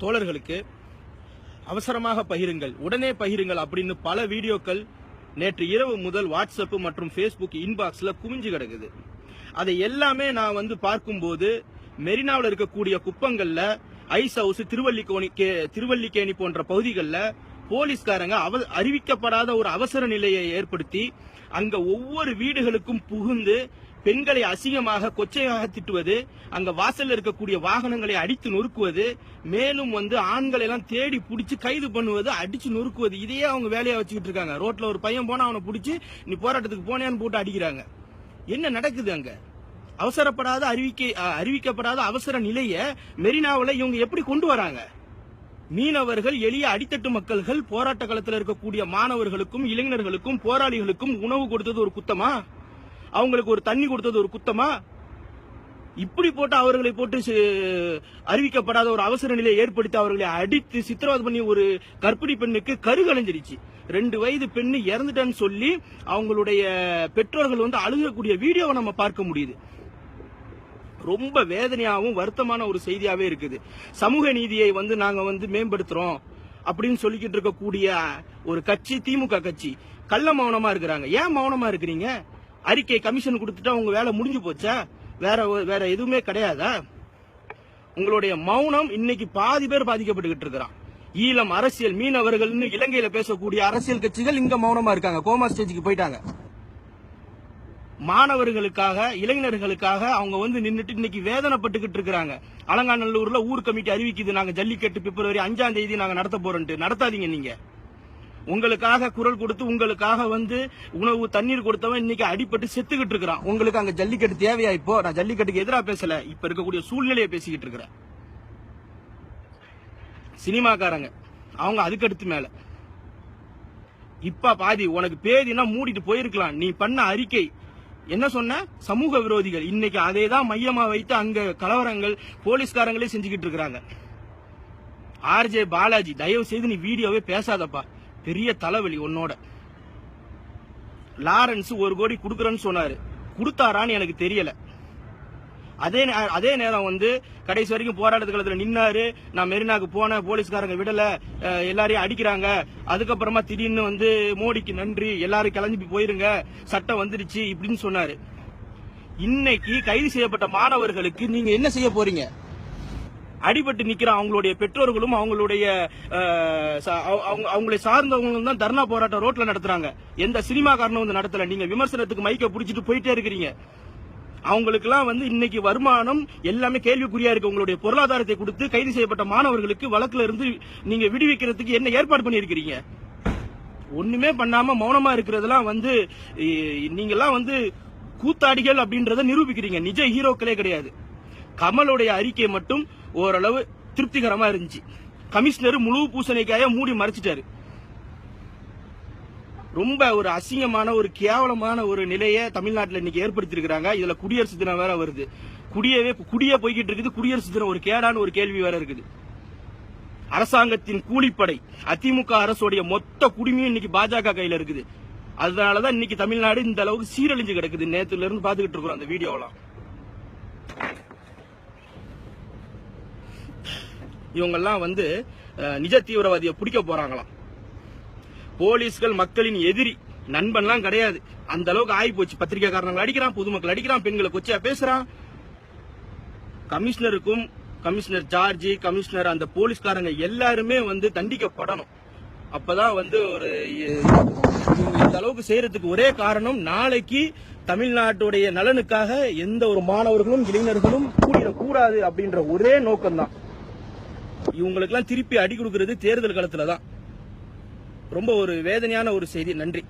தோழர்களுக்கு அவசரமாக பகிருங்கள். உடனே பகிருங்கள் அப்படின்னு பல வீடியோக்கள் நேற்று இரவு முதல் வாட்ஸ்அப் மற்றும் ஃபேஸ்புக் இன்பாக்ஸில் குவிஞ்சு கிடக்குது. அதை எல்லாமே நான் வந்து பார்க்கும்போது மெரினாவில் இருக்கக்கூடிய குப்பங்களில் ஐஸ் ஹவுஸ் திருவல்லிக்கோணி கே- திருவல்லிக்கேணி போன்ற பகுதிகளில் போலீஸ்காரங்க அவ அறிவிக்கப்படாத ஒரு அவசர நிலையை ஏற்படுத்தி அங்க ஒவ்வொரு வீடுகளுக்கும் புகுந்து பெண்களை அசிங்கமாக கொச்சையாக திட்டுவது அங்க வாசல்ல இருக்கக்கூடிய வாகனங்களை அடித்து நொறுக்குவது மேலும் வந்து ஆண்களை எல்லாம் தேடி பிடிச்சி கைது பண்ணுவது அடிச்சு நொறுக்குவது இதையே அவங்க வேலையா வச்சுக்கிட்டு இருக்காங்க. ரோட்ல ஒரு பையன் போனா அவனை பிடிச்சி நீ போராட்டத்துக்கு போனேன்னு போட்டு அடிக்கிறாங்க. என்ன நடக்குது அங்க? அவசரப்படாத அறிவிக்க அறிவிக்கப்படாத அவசர நிலையை மெரினாவில் இவங்க எப்படி கொண்டு வராங்க? மீனவர்கள் எளிய அடித்தட்டு மக்கள்கள் போராட்ட களத்தில் இருக்கக்கூடிய மாணவர்களுக்கும் இளைஞர்களுக்கும் போராளிகளுக்கும் உணவு கொடுத்தது ஒரு குத்தமா? அவங்களுக்கு ஒரு தண்ணி கொடுத்தது ஒரு குத்தமா? இப்படி போட்டு அவர்களை போட்டு அறிவிக்கப்படாத ஒரு அவசர நிலையை ஏற்படுத்தி அவர்களை அடித்து சித்திரவதை பண்ணி ஒரு கர்ப்பிணி பெண்ணுக்கு கருகலைஞ்சிருச்சு ரெண்டு வயது பெண்ணு இறந்துட்டான்னு சொல்லி அவங்களுடைய பெற்றோர்கள் வந்து அழுகக்கூடிய வீடியோவை நம்ம பார்க்க முடியுது. ரொம்ப வேதனையாகவும் வருத்தமான ஒரு செய்தியாவே இருக்குது. சமூக நீதியை வந்து நாங்க வந்து மேம்படுத்துறோம் அப்படின்னு சொல்லிக்கிட்டு இருக்கக்கூடிய ஒரு கட்சி திமுக கட்சி கள்ள மௌனமா இருக்கிறாங்க. ஏன் மௌனமா இருக்கிறீங்க? அறிக்கை கமிஷன் கொடுத்துட்டா உங்க வேலை முடிஞ்சு போச்சா? வேற வேற எதுவுமே கிடையாதா? உங்களுடைய மௌனம் இன்னைக்கு பாதி பேர் பாதிக்கப்பட்டுக்கிட்டு இருக்கிறான். ஈழம் அரசியல் மீனவர்கள்னு இலங்கையில பேசக்கூடிய அரசியல் கட்சிகள் இங்க மௌனமா இருக்காங்க. கோமா ஸ்டேஜுக்கு போயிட்டாங்க. மாணவர்களுக்காக இளைஞர்களுக்காக அவங்க வந்து நின்றுட்டு இன்னைக்கு வேதனைப்பட்டுக்கிட்டு இருக்கிறாங்க. அலங்காநல்லூர்ல ஊர் கமிட்டி அறிவிக்குது. நாங்க ஜல்லிக்கட்டு பிப்ரவரி அஞ்சாம் தேதி நாங்க நடத்த போறோம்ட்டு நடத்தாதீங்க நீங்க. உங்களுக்காக குரல் கொடுத்து உங்களுக்காக வந்து உணவு தண்ணீர் கொடுத்தவன் இன்னைக்கு அடிபட்டு செத்துக்கிட்டு இருக்கிறான். உங்களுக்கு அங்க ஜல்லிக்கட்டு தேவையா இப்போ? நான் ஜல்லிக்கட்டுக்கு எதிராக பேசல. இப்ப இருக்கக்கூடிய சூழ்நிலையை பேசிக்கிட்டு இருக்கிறேன் சினிமாக்காரங்க அவங்க அதுக்கடுத்து மேல. இப்ப பாதி உனக்கு பேதினா மூடிட்டு போயிருக்கலாம். நீ பண்ண அறிக்கை. என்ன சொன்ன? சமூக விரோதிகள். இன்னைக்கு அதை தான் மையமா வைத்து அங்க கலவரங்கள் போலீஸ்காரங்களே செஞ்சுக்கிட்டு இருக்கிறாங்க. ஆர்ஜே பாலாஜி தயவு செய்து நீ வீடியோவே பேசாதப்பா. பெரிய தலைவலி உன்னோட. லாரன்ஸ் ஒரு கோடி கொடுக்குறேன்னு சொன்னாரு. கொடுத்தாரான்னு எனக்கு தெரியல. அதே அதே நேரம் வந்து கடைசி வரைக்கும் போராட்ட காலத்துல நின்னாரு. நான் மெரினாக்கு போனேன் போலீஸ்காரங்க விடல. எல்லாரையும் அடிக்கிறாங்க. அதுக்கப்புறமா திடீர்னு வந்து மோடிக்கு நன்றி எல்லாரும் கிளம்பி போயிருங்க சட்டம் வந்துடுச்சு இப்படின்னு சொன்னாரு. இன்னைக்கு கைது செய்யப்பட்ட மாணவர்களுக்கு நீங்க என்ன செய்ய போறீங்க? அடிபட்டு நிக்கிற அவங்களுடைய பெற்றோர்களும் அவங்களுடைய அவ- அவங்க- அவங்களை சார்ந்தவங்களும் தான் தர்ணா போராட்டம் ரோட்ல நடத்துறாங்க. எந்த சினிமாக்காரனும் வந்து நடத்தல. நீங்க விமர்சனத்துக்கு மைக்க புடிச்சிட்டு போயிட்டே இருக்கிறீங்க. அவங்களுக்குலாம் வந்து இன்னைக்கு வருமானம் எல்லாமே கேள்விக்குறியா இருக்கு. உங்களுடைய பொருளாதாரத்தை கொடுத்து கைது செய்யப்பட்ட மாணவர்களுக்கு வழக்குல இருந்து நீங்க விடுவிக்கிறதுக்கு என்ன ஏற்பாடு பண்ணியிருக்கிறீங்க? ஒண்ணுமே பண்ணாம மௌனமா இருக்கிறதெல்லாம் வந்து இ- நீங்கெல்லாம் வந்து கூத்தாடிகள் அப்படின்றத நிரூபிக்கிறீங்க. நிஜ ஹீரோக்களே கிடையாது. கமலுடைய அறிக்கை மட்டும் ஓரளவு திருப்திகரமா இருந்துச்சு. கமிஷனர் முழு பூசணிக்காய மூடி மறைச்சிட்டாரு. ரொம்ப ஒரு அசிங்கமான ஒரு கேவலமான ஒரு நிலையை தமிழ்நாட்டில் இன்னைக்கு ஏற்படுத்தியிருக்கிறாங்க. இதுல குடியரசு தினம் வேற வருது. குடியவே குடியே போய்கிட்டு இருக்குது. குடியரசு தினம் ஒரு கேடான ஒரு கேள்வி வேற இருக்குது. அரசாங்கத்தின் கூலிப்படை அதிமுக அரசுடைய மொத்த குடிமையும் இன்னைக்கு பாஜக கையில இருக்குது. அதனாலதான் இன்னைக்கு தமிழ்நாடு இந்த அளவுக்கு சீரழிஞ்சு கிடக்குது. நேத்துல இருந்து பாத்துக்கிட்டு இருக்கிறோம் அந்த வீடியோலாம் இவங்கெல்லாம் வந்து நிஜ தீவிரவாதியை பிடிக்க போறாங்களாம். போலீஸ்கள் மக்களின் எதிரி நண்பன்லாம் கிடையாது. அந்த அளவுக்கு ஆகி போச்சு. பத்திரிகைக்காரங்களை அடிக்கிறான் பொதுமக்கள் அடிக்கிறான் பெண்களை கொச்சையா பேசுறான். கமிஷனருக்கும் கமிஷனர் ஜார்ஜி கமிஷனர் அந்த போலீஸ்காரங்க எல்லாருமே வந்து தண்டிக்கப்படணும். அப்பதான் வந்து ஒரு இந்த அளவுக்கு செய்யறதுக்கு ஒரே காரணம் நாளைக்கு தமிழ்நாட்டுடைய நலனுக்காக எந்த ஒரு மாணவர்களும் இளைஞர்களும் கூடிடக்கூடாது அப்படின்ற ஒரே நோக்கம்தான். இவங்களுக்கெல்லாம் திருப்பி அடி கொடுக்கிறது தேர்தல் காலத்துல தான் ரொம்ப ஒரு வேதனையான ஒரு செய்தி. நன்றி.